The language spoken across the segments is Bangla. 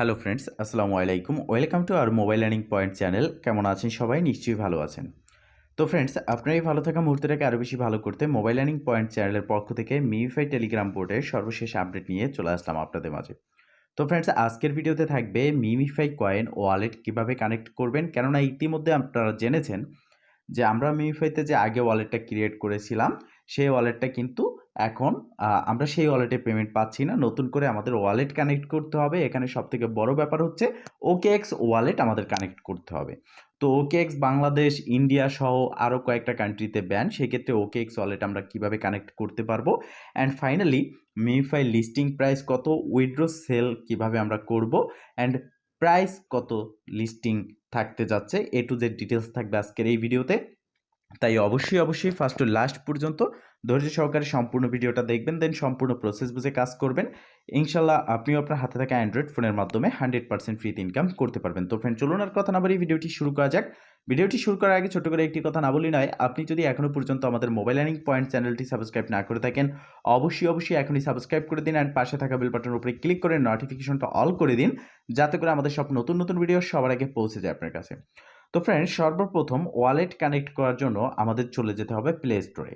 হ্যালো ফ্রেন্ডস আসসালামু আলাইকুম। Welcome to our mobile learning point channel কেমন আছেন সবাই? নিশ্চয়ই ভালো আছেন। তো ফ্রেন্ডস আপনার এই ভালো থাকা মুহূর্তটাকে আরও বেশি ভালো করতে মোবাইল লার্নিং পয়েন্ট চ্যানেলের পক্ষ থেকে মিউফাই টেলিগ্রাম বোর্ডের সর্বশেষ আপডেট নিয়ে চলে আসলাম আপনাদের মাঝে। তো ফ্রেন্ডস আজকের ভিডিওতে থাকবে মিমিফাই কয়েন ওয়ালেট কীভাবে কানেক্ট করবেন? কেননা ইতিমধ্যে আপনারা জেনেছেন যে আমরা মিমিফাইতে যে আগে ওয়ালেটটা ক্রিয়েট করেছিলাম, সেই ওয়ালেটটা কিন্তু এখন আমরা সেই ওয়ালেটে পেমেন্ট পাচ্ছি না। নতুন করে আমাদের ওয়ালেট কানেক্ট করতে হবে। এখানে সবথেকে বড় ব্যাপার হচ্ছে ওকে এক্স ওয়ালেট আমাদের কানেক্ট করতে হবে। তো ওকে এক্স বাংলাদেশ ইন্ডিয়া সহ আরও কয়েকটা কান্ট্রিতে ব্যান সেক্ষেত্রে ওকে এক্স ওয়ালেট আমরা কীভাবে কানেক্ট করতে পারব? And finally MemeFi listing price কত উইড্রো সেল কীভাবে আমরা করব? অ্যান্ড প্রাইস কত লিস্টিং থাকতে যাচ্ছে? এ টু জেড ডিটেলস থাকবে আজকের এই ভিডিওতে তাই অবশ্যই অবশ্যই ফার্স্ট টু লাস্ট পর্যন্ত ধৈর্য সহকারে সম্পূর্ণ ভিডিওটা দেখবেন দেন সম্পূর্ণ প্রসেস বুঝে কাজ করবেন। ইনশাল্লাহ আপনিও আপনার হাতে থাকা অ্যান্ড্রয়েড ফোনের মাধ্যমে হান্ড্রেড পার্সেন্ট ফ্রিতে ইনকাম করতে পারবেন। তো ফ্রেন্ড চলুন আর কথা না বলি, ভিডিওটি শুরু করা যাক। ভিডিওটি শুরু করার আগে ছোট করে একটি কথা না বলি নয়, আপনি যদি এখনও পর্যন্ত আমাদের মোবাইল লার্নিং পয়েন্ট চ্যানেলটি সাবস্ক্রাইব না করে থাকেন, অবশ্যই অবশ্যই এখনই সাবস্ক্রাইব করে দিন অ্যান্ড পাশে থাকা বেল বাটনের উপরে ক্লিক করে নোটিফিকেশনটা অল করে দিন, যাতে করে আমাদের সব নতুন নতুন ভিডিও সবার আগে পৌঁছে যায় আপনার কাছে। তো ফ্রেন্ড সর্বপ্রথম ওয়ালেট কানেক্ট করার জন্য আমাদের চলে যেতে হবে প্লে স্টোরে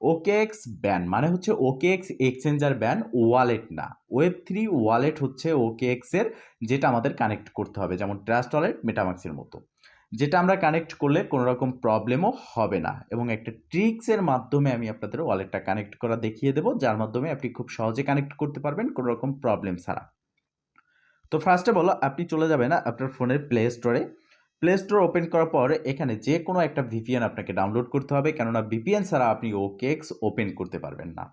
ওকেএক্স ব্যান মানে হচ্ছে ওকেএক্স এক্সচেঞ্জার ব্যান ওয়ালেট না। ওয়েব থ্রি ওয়ালেট হচ্ছে ওকেএক্সের যেটা আমাদের কানেক্ট করতে হবে, যেমন ট্রাস্ট ওয়ালেট মেটামাক্সের মতো। যেটা আমরা কানেক্ট করলে কোনো রকম প্রবলেমও হবে না এবং একটা ট্রিক্সের মাধ্যমে আমি আপনাদের ওয়ালেটটা কানেক্ট করা দেখিয়ে দেবো, যার মাধ্যমে আপনি খুব সহজে কানেক্ট করতে পারবেন কোনো রকম প্রবলেম ছাড়া। তো ফার্স্টে বলো আপনি চলে যাবেন আপনার ফোনের প্লে স্টোরে প্লে স্টোর ওপেন করার পর এখানে যে কোনো একটা ভিপিএন আপনাকে ডাউনলোড করতে হবে। কেননা ভিপিএন ছাড়া আপনি ওকেএক্স ওপেন করতে পারবেন না।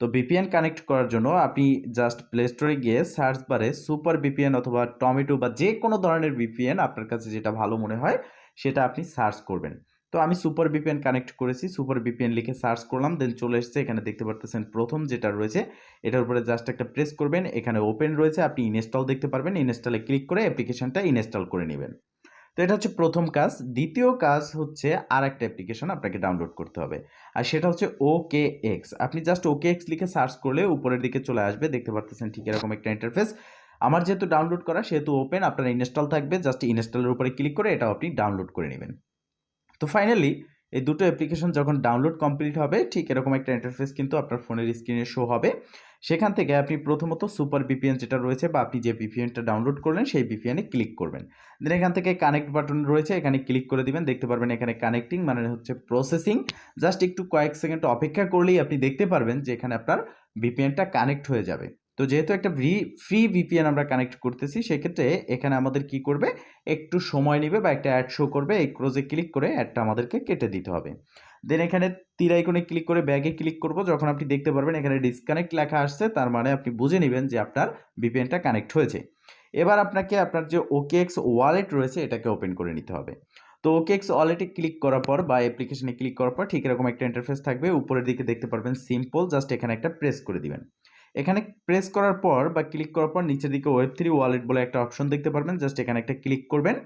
তো ভিপিএন কানেক্ট করার জন্য আপনি জাস্ট প্লে স্টোরে গিয়ে সার্চ বারে সুপার ভিপিএন অথবা টমেটো বা যে কোনো ধরনের ভিপিএন আপনার কাছে যেটা ভালো মনে হয়, সেটা আপনি সার্চ করবেন। তো আমি সুপার ভিপিএন কানেক্ট করেছি। সুপার ভিপিএন লিখে সার্চ করলাম। দেন চলে এসেছে। এখানে দেখতে পারতেছেন প্রথম যেটা রয়েছে, এটার উপরে জাস্ট একটা প্রেস করবেন। এখানে ওপেন রয়েছে। আপনি ইনস্টল দেখতে পারবেন। ইনস্টলে ক্লিক করে অ্যাপ্লিকেশনটা ইনস্টল করে নেবেন। তো এটা হচ্ছে প্রথম কাজ। দ্বিতীয় কাজ হচ্ছে আর একটা অ্যাপ্লিকেশন আপনাকে ডাউনলোড করতে হবে। আর সেটা হচ্ছে ওকে এক্স আপনি জাস্ট ওকে এক্স লিখে সার্চ করলে উপরের দিকে চলে আসবে। দেখতে পারতেছেন ঠিক এরকম একটা ইন্টারফেস আমার যেহেতু ডাউনলোড করা, সেহেতু ওপেন আপনার ইনস্টল থাকবে। জাস্ট ইনস্টলের উপরে ক্লিক করে এটাও আপনি ডাউনলোড করে নেবেন। তো ফাইনালি এই দুটো অ্যাপ্লিকেশন যখন ডাউনলোড কমপ্লিট হবে, ঠিক এরকম একটা ইন্টারফেস কিন্তু আপনার ফোনের স্ক্রিনে শো হবে। সেখান থেকে আপনি প্রথমত সুপার বিপিএন যেটা রয়েছে বা আপনি যে বিপিএনটা ডাউনলোড করলেন, সেই বিপিএনে ক্লিক করবেন। দেন এখান থেকে কানেক্ট বাটন রয়েছে, এখানে ক্লিক করে দিবেন। দেখতে পারবেন এখানে কানেক্টিং মানে হচ্ছে প্রসেসিং জাস্ট একটু কয়েক সেকেন্ড অপেক্ষা করলেই আপনি দেখতে পারবেন যে এখানে আপনার বিপিএনটা কানেক্ট হয়ে যাবে। তো যেহেতু একটা ভি ফ্রি ভিপিএন আমরা কানেক্ট করতেছি, সেক্ষেত্রে এখানে আমাদের কি করবে? একটু সময় নেবে বা একটা অ্যাড শো করবে, এই ক্রোজে ক্লিক করে অ্যাডটা আমাদেরকে কেটে দিতে হবে। দেন এখানে তীর আইকনে ক্লিক করে ব্যাগে ক্লিক করব, যখন আপনি দেখতে পারবেন এখানে ডিসকানেক্ট লেখা আসছে, তার মানে আপনি বুঝে নেবেন যে আপনার ভিপিএনটা কানেক্ট হয়েছে। এবার আপনাকে আপনার যে ওকেএক্স ওয়ালেট রয়েছে, এটাকে ওপেন করে নিতে হবে। তো ওকেএক্স ওয়ালেটে ক্লিক করার পর বা অ্যাপ্লিকেশনে ক্লিক করার পর, ঠিক এরকম একটা ইন্টারফেস থাকবে। উপরের দিকে দেখতে পারবেন সিম্পল জাস্ট এখানে একটা প্রেস করে দিবেন। এখানে প্রেস করার পর বা ক্লিক করার পর নিচের দিকে ওয়েব থ্রি ওয়ালেট বলে একটা অপশন দেখতে পারবেন। জাস্ট এখানে একটা ক্লিক করবেন।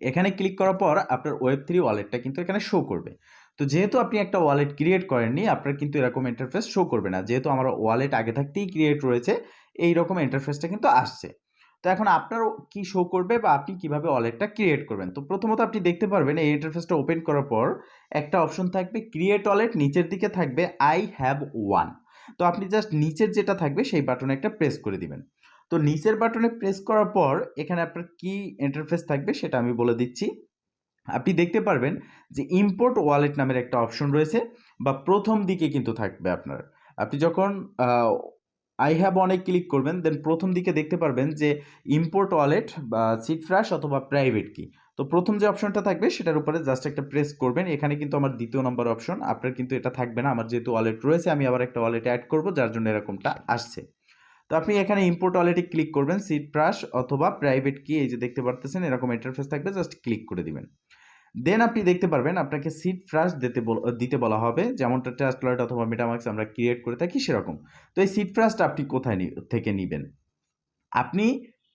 এখানে ক্লিক করার পর আপনার ওয়েব থ্রি ওয়ালেটটা কিন্তু এখানে শো করবে। তো যেহেতু আপনি একটা ওয়ালেট ক্রিয়েট করেননি, আপনার কিন্তু এরকম ইন্টারফেস শো করবে না। যেহেতু আমার ওয়ালেট আগে থাকতেই ক্রিয়েট রয়েছে, এই রকম ইন্টারফেসটা কিন্তু আসছে। তো এখন আপনার কি শো করবে বা আপনি কীভাবে ওয়ালেটটা ক্রিয়েট করবেন? তো প্রথমত আপনি দেখতে পারবেন এই ইন্টারফেসটা ওপেন করার পর একটা অপশন থাকবে ক্রিয়েট ওয়ালেট নিচের দিকে থাকবে আই হ্যাভ ওয়ান তো আপনি জাস্ট নিচের যেটা থাকবে সেই বাটনে একটা প্রেস করে দিবেন। তো নিচের বাটনে প্রেস করার পর এখানে আপনার কি ইন্টারফেস থাকবে সেটা আমি বলে দিচ্ছি। আপনি দেখতে পারবেন যে ইম্পোর্ট ওয়ালেট নামের একটা অপশন রয়েছে বা প্রথম দিকে কিন্তু থাকবে আপনার। আপনি যখন আই হ্যাভ অনেক ক্লিক করবেন দেন প্রথম দিকে দেখতে পারবেন যে ইম্পোর্ট ওয়ালেট বা সিট ফ্রাশ অথবা প্রাইভেট কি তো প্রথম যে অপশনটা থাকবে, সেটার উপরে জাস্ট একটা প্রেস করবেন। এখানে কিন্তু আমার দ্বিতীয় নম্বর অপশন আপনার কিন্তু এটা থাকবে না। আমার যেহেতু ওয়ালেট রয়েছে, আমি আবার একটা ওয়ালেট অ্যাড করব, যার জন্য এরকমটা আসছে। তো আপনি এখানে ইম্পোর্ট ওয়ালেটে ক্লিক করবেন সিট ফ্রাশ অথবা প্রাইভেট কি এই যে দেখতে পারতেছেন, এরকম ইন্টারফেস থাকবে জাস্ট ক্লিক করে দিবেন। দেন আপনি দেখতে পারবেন আপনাকে সিট ফ্রাশ দিতে দিতে বলা হবে। যেমনটা ট্রাস্টলাইট অথবা মেটামাক্স আমরা ক্রিয়েট করে থাকি সেরকম। তো এই সিট ফ্রাশটা আপনি কোথায় থেকে নেবেন? আপনি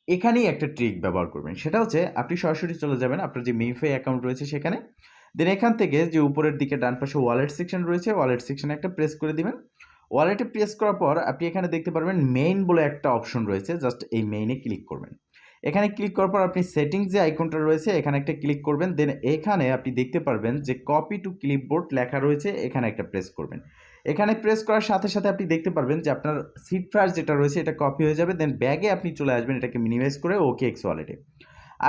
এখানেই একটা ট্রিক ব্যবহার করবেন। সেটা হচ্ছে আপনি সরাসরি চলে যাবেন, আপনার যে মিফাই অ্যাকাউন্ট রয়েছে সেখানে। দেন এখান থেকে যে উপরের দিকে ডান পাশে ওয়ালেট সেকশন রয়েছে ওয়ালেট সেকশনে একটা প্রেস করে দিবেন। ওয়ালেটে প্রেস করার পর আপনি এখানে দেখতে পারবেন মেইন বলে একটা অপশন রয়েছে জাস্ট এই মেইনে ক্লিক করবেন। এখানে ক্লিক করার পর আপনি সেটিংস যে আইকনটা রয়েছে, এখানে একটা ক্লিক করবেন। দেন এখানে আপনি দেখতে পারবেন যে কপি টু ক্লিপবোর্ড লেখা রয়েছে, এখানে একটা প্রেস করবেন। এখানে প্রেস করার সাথে সাথে আপনি দেখতে পারবেন যে আপনার সিট ফার্স্ট যেটা রয়েছে, এটা কপি হয়ে যাবে। দেন ব্যাগে আপনি চলে আসবেন, এটাকে মিনিমাইজ করে ওকে এক্স ওয়ালেটে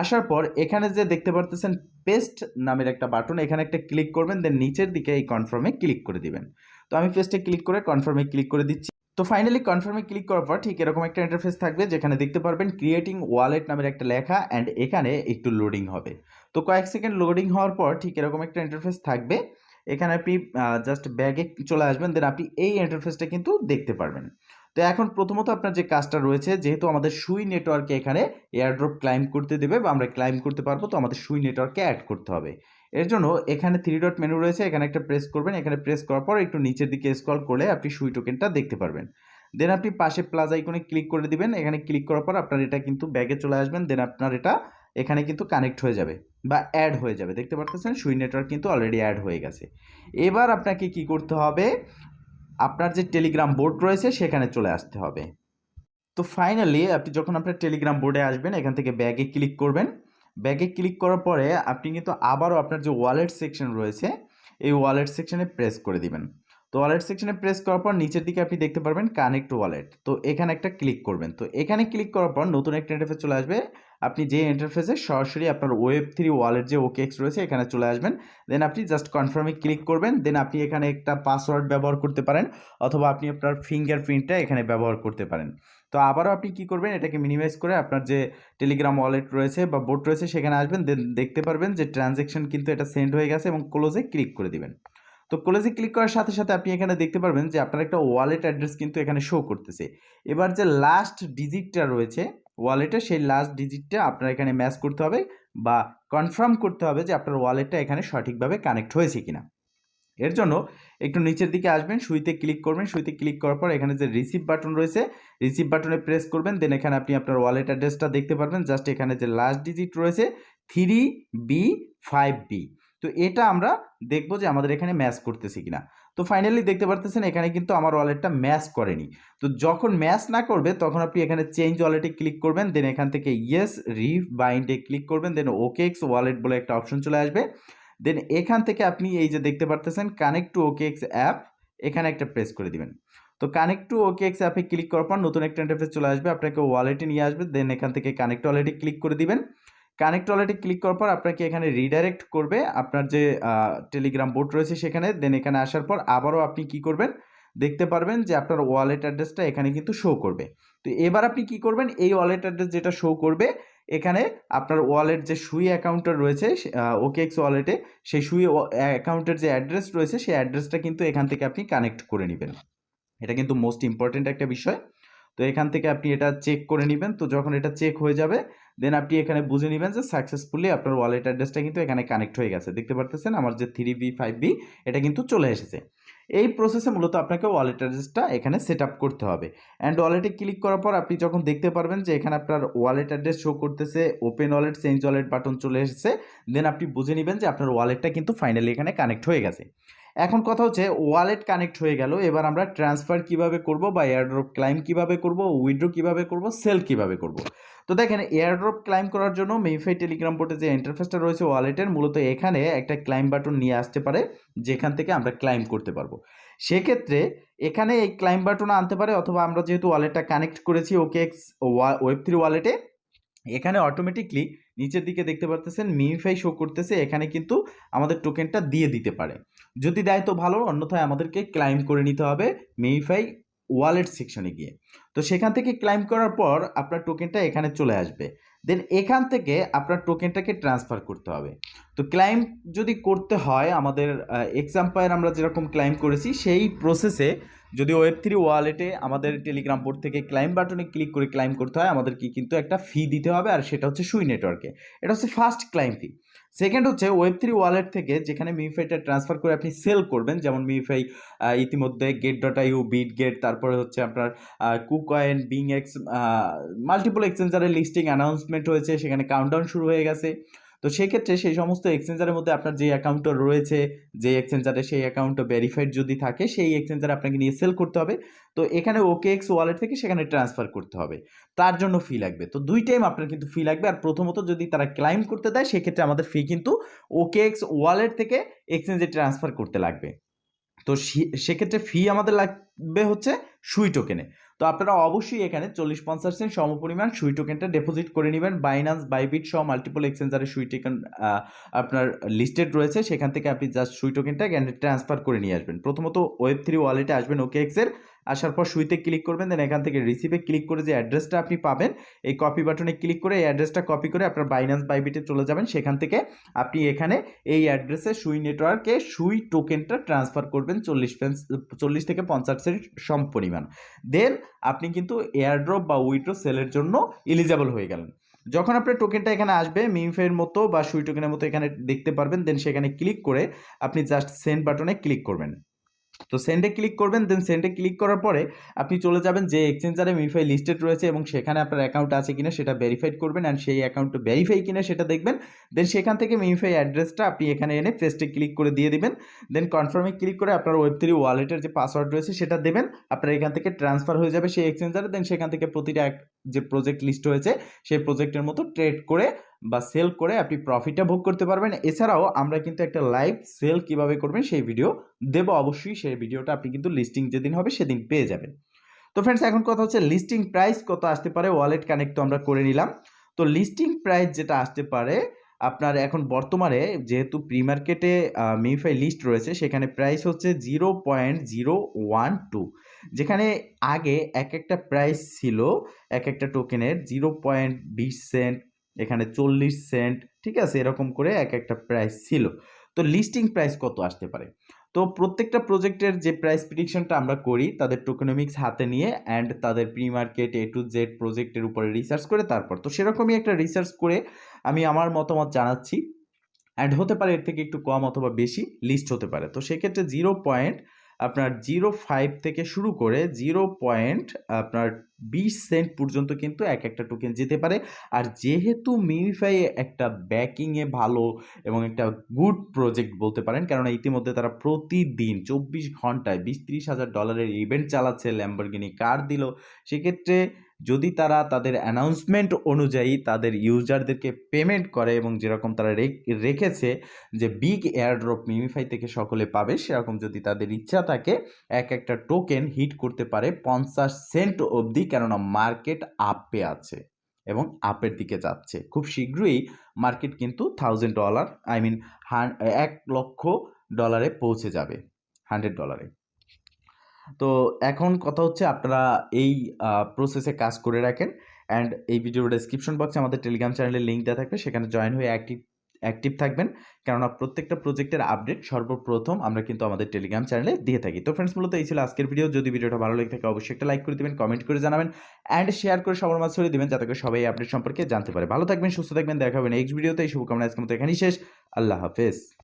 আসার পর এখানে যে দেখতে পারতেছেন পেস্ট নামের একটা বাটন এখানে একটা ক্লিক করবেন। দেন নিচের দিকে এই কনফার্মে ক্লিক করে দিবেন। তো আমি পেস্টে ক্লিক করে কনফার্মে ক্লিক করে দিচ্ছি। তো ফাইনালি কনফার্মে ক্লিক করার পর ঠিক এরকম একটা ইন্টারফেস থাকবে যেখানে দেখতে পারবেন ক্রিয়েটিং ওয়ালেট নামের একটা লেখা অ্যান্ড এখানে একটু লোডিং হবে। তো কয়েক সেকেন্ড লোডিং হওয়ার পর ঠিক এরকম একটা ইন্টারফেস থাকবে। এখানে আপনি জাস্ট ব্যাগে চলে আসবেন দেন আপনি এই ইন্টারফেসটা কিন্তু দেখতে পারবেন। তো এখন প্রথমত আপনার যে কাজটা রয়েছে, যেহেতু আমাদের সুই নেটওয়ার্কে এখানে এয়ারড্রপ ক্লাইম করতে দেবে বা আমরা ক্লাইম করতে পারব, তো আমাদের সুই নেটওয়ার্কে অ্যাড করতে হবে। এর জন্য এখানে থ্রি ডট মেনু রয়েছে, এখানে একটা প্রেস করবেন, এখানে প্রেস করার পর একটু নিচের দিকে স্ক্রল করলে আপনি সুই টোকেনটা দেখতে পারবেন। দেন আপনি পাশে প্লাস আইকনে ক্লিক করে দিবেন, এখানে ক্লিক করার পর আপনার এটা কিন্তু ব্যাগে চলে আসবেন দেন আপনার এটা এখানে কিন্তু কানেক্ট হয়ে যাবে বা অ্যাড হয়ে যাবে। দেখতে পারতেছেন? সুই নেটওয়ার্ক কিন্তু অলরেডি অ্যাড হয়ে গেছে। এবার আপনাকে কি করতে হবে? আপনার যে টেলিগ্রাম বোর্ড রয়েছে, সেখানে চলে আসতে হবে। তো ফাইনালি আপনি যখন আপনার টেলিগ্রাম বোর্ডে আসবেন, এখান থেকে ব্যাগে ক্লিক করবেন। ব্যাগে ক্লিক করার পরে, আপনি কিন্তু আবারও আপনার যে ওয়ালেট সেকশন রয়েছে, এই ওয়ালেট সেকশনে প্রেস করে দিবেন। তো ওয়ালেট সেকশনে প্রেস করার পর নিচের দিকে আপনি দেখতে পারবেন কানেক্ট ওয়ালেট তো এখানে একটা ক্লিক করবেন। তো এখানে ক্লিক করার পর নতুন একটা ইন্টারফেস চলে আসবে। আপনি যে ইন্টারফেসে সরাসরি আপনার ওয়েব থ্রি ওয়ালেট যে ওকে এক্স রয়েছে এখানে চলে আসবেন। দেন আপনি জাস্ট কনফার্মে ক্লিক করবেন। দেন আপনি এখানে একটা পাসওয়ার্ড ব্যবহার করতে পারেন অথবা আপনি আপনার ফিঙ্গারপ্রিন্টটা এখানে ব্যবহার করতে পারেন। তো আবারও আপনি কি করবেন? এটাকে মিনিমাইজ করে আপনার যে টেলিগ্রাম ওয়ালেট রয়েছে বা বোর্ড রয়েছে সেখানে আসবেন। দেন দেখতে পারবেন যে ট্রানজ্যাকশন কিন্তু এটা সেন্ড হয়ে গেছে এবং ক্লোজে ক্লিক করে দিবেন। তো ক্লোজে ক্লিক করার সাথে সাথে আপনি এখানে দেখতে পারবেন যে আপনার একটা ওয়ালেট অ্যাড্রেস কিন্তু এখানে শো করতেছে। এবার যে লাস্ট ডিজিটটা রয়েছে ওয়ালেটে সেই লাস্ট ডিজিটটা আপনার এখানে ম্যাচ করতে হবে বা কনফার্ম করতে হবে যে আপনার ওয়ালেটটা এখানে সঠিকভাবে কানেক্ট হয়েছে কিনা। এর জন্য একটু নিচের দিকে আসবেন সুইতে ক্লিক করবেন সুইতে ক্লিক করার পর এখানে যে রিসিভ বাটন রয়েছে রিসিভ বাটনে প্রেস করবেন দেন এখানে আপনি আপনার ওয়ালেট অ্যাড্রেসটা দেখতে পারবেন। জাস্ট এখানে যে লাস্ট ডিজিট রয়েছে থ্রি বি ফাইভ বি তো এটা আমরা দেখব যে আমাদের এখানে ম্যাচ করতেছে কিনা। তো ফাইনালি দেখতে পারতেছেন এখানে কিন্তু আমার ওয়ালেটটা ম্যাচ করেনি। তো যখন ম্যাচ না করবে, তখন আপনি এখানে চেঞ্জ ওয়ালেটে ক্লিক করবেন দেন এখান থেকে ইয়েস রিফ বাইন্ডে ক্লিক করবেন দেন ওকে এক্স ওয়ালেট বলে একটা অপশন চলে আসবে। দেন এখান থেকে আপনি এই যে দেখতে পারতেছেন connect to OKX app এখানে একটা প্রেস করে দিবেন। তো কানেক্ট টু ওকে এক্স অ্যাপে ক্লিক করার পর নতুন একটা ইন্টারফেস চলে আসবে, আপনাকে ওয়ালেটে নিয়ে আসবে দেন এখান থেকে কানেক্ট ওয়ালেটে ক্লিক করে দিবেন। কানেক্ট ওয়ালেটে ক্লিক করার পর আপনাকে এখানে রিডাইরেক্ট করবে। আপনার যে টেলিগ্রাম বোর্ড রয়েছে সেখানে দেন এখানে আসার পর আবারও আপনি কি করবেন? দেখতে পারবেন যে আপনার ওয়ালেট অ্যাড্রেসটা এখানে কিন্তু শো করবে। তো এবার আপনি কি করবেন? এই ওয়ালেট অ্যাড্রেস যেটা শো করবে, এখানে আপনার ওয়ালেট যে সুই অ্যাকাউন্টটা রয়েছে ওকে এক্স ওয়ালেটে সেই সুই অ্যাকাউন্টের যে অ্যাড্রেস রয়েছে, সেই অ্যাড্রেসটা কিন্তু এখান থেকে আপনি কানেক্ট করে নেবেন। এটা কিন্তু মোস্ট ইম্পর্ট্যান্ট একটা বিষয়। তো এখান থেকে আপনি এটা চেক করে নেবেন। তো যখন এটা চেক হয়ে যাবে দেন আপনি এখানে বুঝে নেবেন যে সাকসেসফুলি আপনার ওয়ালেট অ্যাড্রেসটা কিন্তু এখানে কানেক্ট হয়ে গেছে। দেখতে পারতেছেন আমার যে থ্রি বি ফাইভ বি এটা কিন্তু চলে এসেছে। এই প্রসেসে মূলত আপনাকে ওয়ালেট অ্যাড্রেসটা এখানে সেট করতে হবে। অ্যান্ড ওয়ালেটে ক্লিক করার পর আপনি যখন দেখতে পারবেন যে এখানে আপনার ওয়ালেট অ্যাড্রেস শো করতেছে open wallet change wallet button চলে এসেছে দেন আপনি বুঝে নেবেন যে আপনার ওয়ালেটটা কিন্তু ফাইনালি এখানে কানেক্ট হয়ে গেছে। এখন কথা হচ্ছে ওয়ালেট কানেক্ট হয়ে গেল, এবার আমরা ট্রান্সফার কীভাবে করব বা এয়ারড্রপ ক্লাইম কীভাবে করব উইড্রো কীভাবে করব সেল কীভাবে করব। তো দেখেন এয়ারড্রপ ক্লাইম করার জন্য মেইফাই টেলিগ্রাম বোর্ডে যে ইন্টারফেসটা রয়েছে ওয়ালেটের মূলত এখানে একটা ক্লাইম বাটন নিয়ে আসতে পারে, যেখান থেকে আমরা ক্লাইম করতে পারব। সেক্ষেত্রে এখানে এই ক্লাইম বাটন আনতে পারে, অথবা আমরা যেহেতু ওয়ালেটটা কানেক্ট করেছি ওকে এক্স ওয়েব থ্রি ওয়ালেটে এখানে অটোমেটিকলি নিচের দিকে দেখতে পারতেছেন মিমিফাই শো করতেছে, এখানে কিন্তু আমাদের টোকেনটা দিয়ে দিতে পারে। যদি দেয় তো ভালো, অন্যথায় আমাদেরকে ক্লাইম করে নিতে হবে মিমিফাই ওয়ালেট সেকশনে গিয়ে। তো সেখান থেকে ক্লাইম করার পর আপনার টোকেনটা এখানে চলে আসবে। দেন এখান থেকে আপনার টোকেনটাকে ট্রান্সফার করতে হবে। তো ক্লাইম যদি করতে হয়, আমাদের এক্সাম্পায়ার আমরা যেরকম ক্লাইম করেছি, সেই প্রসেসে যদি ওয়েব থ্রি ওয়ালেটে আমাদের টেলিগ্রাম বোর্ড থেকে ক্লাইম বাটনে ক্লিক করে ক্লাইম করতে হয়, আমাদেরকে কিন্তু একটা ফি দিতে হবে, আর সেটা হচ্ছে সুই নেটওয়ার্কে এটা হচ্ছে ফার্স্ট ক্লাইম ফি সেকেন্ড হচ্ছে ওয়েব থ্রি ওয়ালেট থেকে যেখানে মিফাইটা ট্রান্সফার করে আপনি সেল করবেন, যেমন মিফাই ইতিমধ্যে Gate dot IU Bitget তারপরে হচ্ছে আপনার কুকয়েন বিং এক্স মাল্টিপল এক্সচেঞ্জারের লিস্টিং অ্যানাউন্সমেন্ট হয়েছে, সেখানে কাউন্টডাউন শুরু হয়ে গেছে। তো সেক্ষেত্রে সেই সমস্ত এক্সচেঞ্জারের মধ্যে আপনার যে অ্যাকাউন্টটা রয়েছে, যে এক্সচেঞ্জারে সেই অ্যাকাউন্টটা ভেরিফাইড যদি থাকে, সেই এক্সচেঞ্জারে আপনাকে নিয়ে সেল করতে হবে। তো এখানে ওকে এক্স ওয়ালেট থেকে সেখানে ট্রান্সফার করতে হবে। তার জন্য ফি লাগবে। তো দুই টাইম আপনার কিন্তু ফি লাগবে। আর প্রথমত যদি তারা ক্লাইম করতে দেয়, সেক্ষেত্রে আমাদের ফি কিন্তু ওকে এক্স ওয়ালেট থেকে এক্সচেঞ্জে ট্রান্সফার করতে লাগবে। তো সেক্ষেত্রে ফি আমাদের লাগবে হচ্ছে সুই টোকেনে তো আপনারা অবশ্যই এখানে চল্লিশ পঞ্চাশ সেন্ট সমপরিমাণ সুই টোকেনটা ডিপোজিট করে নেবেন। বাইনান্স বাইবিট সহ মাল্টিপল এক্সচেঞ্জারে সুই টোকেন আপনার লিস্টেড রয়েছে। সেখান থেকে আপনি জাস্ট সুই টোকেনটা ট্রান্সফার করে নিয়ে আসবেন। প্রথমত ওয়েব থ্রি ওয়ালেটে আসবেন ওকে এক্সের আসার পর সুইতে ক্লিক করবেন দেন এখান থেকে রিসিভে ক্লিক করে যে অ্যাড্রেসটা আপনি পাবেন, এই কপি বাটনে ক্লিক করে এই অ্যাড্রেসটা কপি করে আপনার বাইনান্স বাইবিটে চলে যাবেন। সেখান থেকে আপনি এখানে এই অ্যাড্রেসে সুই নেটওয়ার্কে সুই টোকেনটা ট্রান্সফার করবেন চল্লিশ পেন্স চল্লিশ থেকে পঞ্চাশ সেন্ট সম পরিমাণ। দেন আপনি কিন্তু এয়ারড্রপ বা উইড্রো সেলের জন্য এলিজেবল হয়ে গেলেন। যখন আপনার টোকেনটা এখানে আসবে মিমফের মতো বা সুই টোকেনের মতো এখানে দেখতে পারবেন দেন সেখানে ক্লিক করে আপনি জাস্ট সেন্ড বাটনে ক্লিক করবেন। তো সেন্ডে ক্লিক করবেন দেন সেন্ডে ক্লিক করার পরে আপনি চলে যাবেন যে এক্সচেঞ্জারে মিফাই লিস্টেড রয়েছে এবং সেখানে আপনার অ্যাকাউন্ট আছে কিনা সেটা ভেরিফাইড করবেন অ্যান্ড সেই অ্যাকাউন্ট ভেরিফাই কিনা সেটা দেখবেন। দেন সেখান থেকে মিফাই অ্যাড্রেসটা আপনি এখানে এনে ফেস্টে ক্লিক করে দিয়ে দেবেন। দেন কনফার্মে ক্লিক করে আপনার ওয়েব থ্রি ওয়ালেটের যে পাসওয়ার্ড রয়েছে সেটা দেবেন। আপনার এখান থেকে ট্রান্সফার হয়ে যাবে সেই এক্সচেঞ্জারে দেন সেখান থেকে প্রতিটা যে প্রজেক্ট লিস্ট হয়েছে সেই প্রজেক্টের মতো ট্রেড করে বা সেল করে আপনি প্রফিটটা ভোগ করতে পারবেন। এছাড়াও আমরা কিন্তু একটা লাইভ সেল কীভাবে করবেন সেই ভিডিও দেবো অবশ্যই। সেই ভিডিওটা আপনি কিন্তু লিস্টিং যেদিন হবে সেদিন পেয়ে যাবেন। তো ফ্রেন্ডস এখন কথা হচ্ছে লিস্টিং প্রাইস কত আসতে পারে? ওয়ালেট কানেক্ট তো আমরা করে নিলাম। তো লিস্টিং প্রাইস যেটা আসতে পারে, আপনার এখন বর্তমানে যেহেতু প্রি মার্কেটে মিফাই লিস্ট রয়েছে, সেখানে প্রাইস হচ্ছে zero point zero one two যেখানে আগে এক একটা প্রাইস ছিল, এক একটা টোকেনের জিরো পয়েন্ট বিশ সেন্ট এখানে চল্লিশ সেন্ট, ঠিক আছে? এরকম করে এক একটা প্রাইস ছিল। তো লিস্টিং প্রাইস কত আসতে পারে? তো প্রত্যেকটা প্রজেক্টের যে প্রাইস প্রিডিকশনটা আমরা করি, তাদের টোকেনমিক্স হাতে নিয়ে অ্যান্ড তাদের pre market A to Z প্রজেক্টের উপরে রিসার্চ করে তারপর। তো সেরকমই একটা রিসার্চ করে আমি আমার মতামত জানাচ্ছি। অ্যান্ড হতে পারে এর থেকে একটু কম অথবা বেশি লিস্ট হতে পারে। তো সেক্ষেত্রে জিরো পয়েন্ট আপনার জিরো ফাইভ থেকে শুরু করে জিরো পয়েন্ট আপনার বিশ সেন্ট পর্যন্ত কিন্তু এক একটা টোকেন যেতে পারে। আর যেহেতু মিমিফাই একটা ব্যাকিংয়ে ভালো এবং একটা গুড প্রজেক্ট বলতে পারেন কারণ ইতিমধ্যে তারা প্রতিদিন চব্বিশ ঘন্টায় বিশ ত্রিশ হাজার ডলারের ইভেন্ট চালাচ্ছে ল্যাম্বরগিনি কার দিল, সেক্ষেত্রে যদি তারা তাদের অ্যানাউন্সমেন্ট অনুযায়ী তাদের ইউজারদেরকে পেমেন্ট করে এবং যেরকম তারা রেখ- রেখেছে যে বিগ এয়ারড্রপ মিমিফাই থেকে সকলে পাবে, সেরকম যদি তাদের ইচ্ছা থাকে, এক একটা টোকেন হিট করতে পারে পঞ্চাশ সেন্ট অবধি, কেননা মার্কেট আপে আছে এবং আপের দিকে যাচ্ছে। খুব শীঘ্রই মার্কেট কিন্তু থাউজেন্ড ডলার আই মিন হান এক লক্ষ ডলারে পৌঁছে যাবে হান্ড্রেড ডলারে তো এখন কথা হচ্ছে আপনারা এই প্রসেসে কাজ করে রাখেন অ্যান্ড এই ভিডিওর ডেসক্রিপশন বক্সে আমাদের টেলিগ্রাম চ্যানেলের লিঙ্ক দেওয়া থাকবে, সেখানে জয়েন হয়ে অ্যাক্টিভ অ্যাক্টিভ থাকবেন। কেননা প্রত্যেকটা প্রজেক্টের আপডেট সর্বপ্রথম আমরা কিন্তু আমাদের টেলিগ্রাম চ্যানেলে দিয়ে থাকি। তো ফ্রেন্ডস মূলত এই ছিল আজকের ভিডিও যদি ভিডিওটা ভালো লেগে থাকে, অবশ্যই একটা লাইক করে দেবেন কমেন্ট করে জানাবেন অ্যান্ড শেয়ার করে সবার মাঝে ছড়িয়ে দেবেন যাতে করে সবাই আপডেট সম্পর্কে জানতে পারে। ভালো থাকবেন, সুস্থ থাকবেন, দেখা নেক্সট ভিডিওতে এই শুভকামনা আজকের মতো এখানেই শেষ। আল্লাহ হাফেজ।